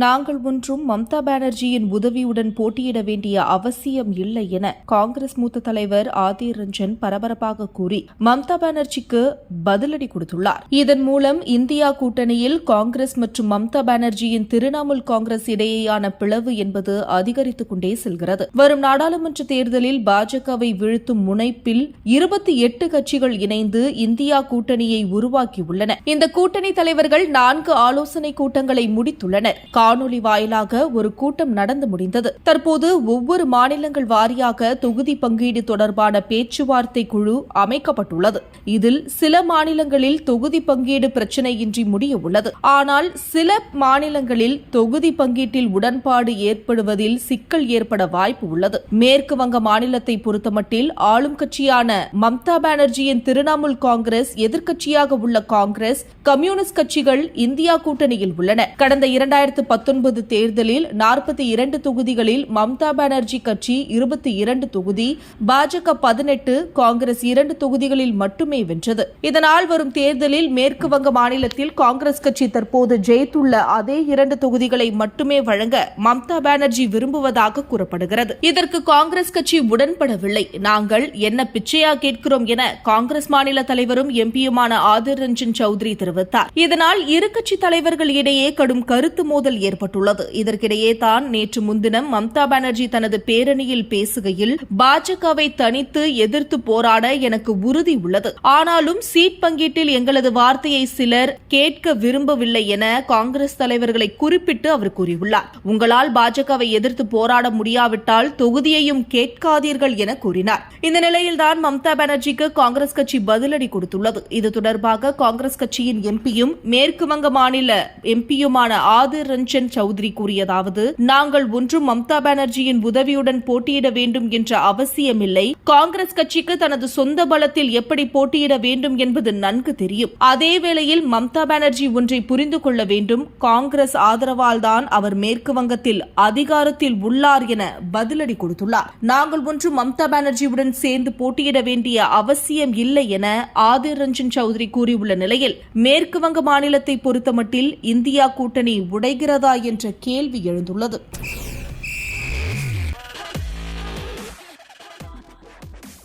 நாங்கள் ஒன்றும் மம்தா பானர்ஜியின் உதவியுடன் போட்டியிட வேண்டிய அவசியம் இல்லை என காங்கிரஸ் மூத்த தலைவர் ஆதிர் ரஞ்சன் பரபரப்பாக கூறி மம்தா பானர்ஜிக்கு பதிலடி கொடுத்துள்ளார். இதன் மூலம் இந்தியா கூட்டணியில் காங்கிரஸ் மற்றும் மம்தா பானர்ஜியின் திரிணாமுல் காங்கிரஸ் இடையேயான பிளவு என்பது அதிகரித்துக் கொண்டே செல்கிறது. வரும் நாடாளுமன்ற தேர்தலில் பாஜகவை வீழ்த்தும் முனைப்பில் இருபத்தி எட்டு கட்சிகள் இணைந்து இந்தியா கூட்டணியை உருவாக்கியுள்ளன. இந்த கூட்டணி தலைவர்கள் நான்கு ஆலோசனை கூட்டங்களை முடித்துள்ளனர். காணொலி வாயிலாக ஒரு கூட்டம் நடந்து முடிந்தது. தற்போது ஒவ்வொரு மாநிலங்கள் வாரியாக தொகுதி பங்கீடு தொடர்பான பேச்சுவார்த்தை குழு அமைக்கப்பட்டுள்ளது. இதில் சில மாநிலங்களில் தொகுதி பங்கீடு பிரச்சினையின்றி முடிய உள்ளது. ஆனால் சில மாநிலங்களில் தொகுதி பங்கீட்டில் உடன்பாடு ஏற்படுவதில் சிக்கல் ஏற்பட வாய்ப்பு உள்ளது. மேற்கு வங்க மாநிலத்தை பொறுத்தமட்டில் ஆளும் கட்சியான மம்தா பானர்ஜியின் திரிணாமுல் காங்கிரஸ் எதிர்க்கட்சியாக உள்ள காங்கிரஸ் கம்யூனிஸ்ட் கட்சிகள் இந்தியா கூட்டணியில் உள்ளன. கடந்த இரண்டாயிரத்து பத்தொன்பது தேர்தலில் நாற்பத்தி இரண்டு தொகுதிகளில் மம்தா பானர்ஜி கட்சி இருபத்தி இரண்டு தொகுதி பாஜக பதினெட்டு காங்கிரஸ் இரண்டு தொகுதிகளில் மட்டுமே வென்றது. இதனால் வரும் தேர்தலில் மேற்கு வங்க மாநிலத்தில் காங்கிரஸ் கட்சி தற்போது ஜெயித்துள்ள அதே இரண்டு தொகுதிகளை மட்டுமே வழங்க மம்தா பானர்ஜி விரும்புவதாக கூறப்படுகிறது. இதற்கு காங்கிரஸ் கட்சி உடன்படவில்லை. நாங்கள் என்ன பிச்சையா கேட்கிறோம் என காங்கிரஸ் மாநில தலைவரும் எம்பியுமான ஆதிர் ரஞ்சன் சௌத்ரி தெரிவித்தார். இதனால் இரு கட்சி தலைவர்கள் இடையே கடும் கருத்து மோதல் ஏற்பட்டுள்ளது. இதற்கிடையே தான் நேற்று முன்தினம் மம்தா பானர்ஜி தனது பேரணியில் பேசுகையில் பாஜகவை தனித்து எதிர்த்து போராட எனக்கு உறுதி உள்ளது. ஆனாலும் சீட் பங்கீட்டில் எங்களது வார்த்தையை சிலர் கேட்க விரும்பவில்லை என காங்கிரஸ் தலைவர்களை குறிப்பிட்டு அவர் கூறியுள்ளார். உங்களால் பாஜகவை எதிர்த்து போராட முடியாவிட்டால் தொகுதியையும் கேட்காதீர்கள் என கூறினார். இந்த நிலையில்தான் மம்தா பானர்ஜிக்கு காங்கிரஸ் கட்சி பதிலடி கொடுத்துள்ளது. இது தொடர்பாக காங்கிரஸ் கட்சியின் எம்பியும் மேற்கு வங்க மாநில எம்பியுமான ஆதிர் ரஞ்சன் சௌத்ரி கூறியதாவது நாங்கள் ஒன்றும் மம்தா பானர்ஜியின் உதவியுடன் போட்டியிட வேண்டும் என்ற அவசியமில்லை. காங்கிரஸ் கட்சிக்கு தனது சொந்த பலத்தில் எப்படி போட்டியிட வேண்டும் என்பது நன்கு தெரியும். அதேவேளையில் மம்தா பானர்ஜி ஒன்றை புரிந்து கொள்ள வேண்டும். காங்கிரஸ் ஆதரவால் தான் அவர் மேற்கு வங்கத்தில் அதிகாரத்தில் உள்ளார் என பதிலடி கொடுத்துள்ளார். நாங்கள் ஒன்றும் மம்தா பானர்ஜியுடன் சேர்ந்து போட்டியிட வேண்டிய அவசியம் இல்லை என ஆதிர் ரஞ்சன் சௌத்ரி கூறியுள்ள நிலையில் மேற்கு வங்க மாநிலத்தை பொறுத்தமட்டில் இந்தியா கூட்டணி உடைகிறது என்ற கேள்வி எழுந்துள்ளது.